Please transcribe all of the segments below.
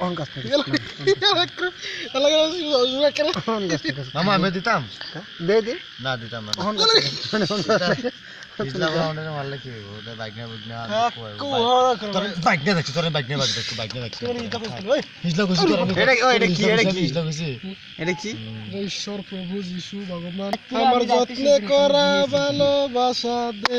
অহংকার মামা আমি দিতাম দে দে না দিতাম না আমার যত্নে করা ভালোবাসা দে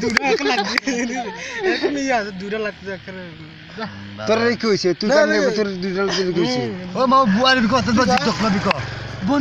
দূরে লাগবে এরকম ইয়ে আছে দূরে লাগতেছে তোর কি হয়েছে তুই তোর দুটা লাগতে কইছে ও মা বুয়ারির কথা তো জিজ্ঞেস করবি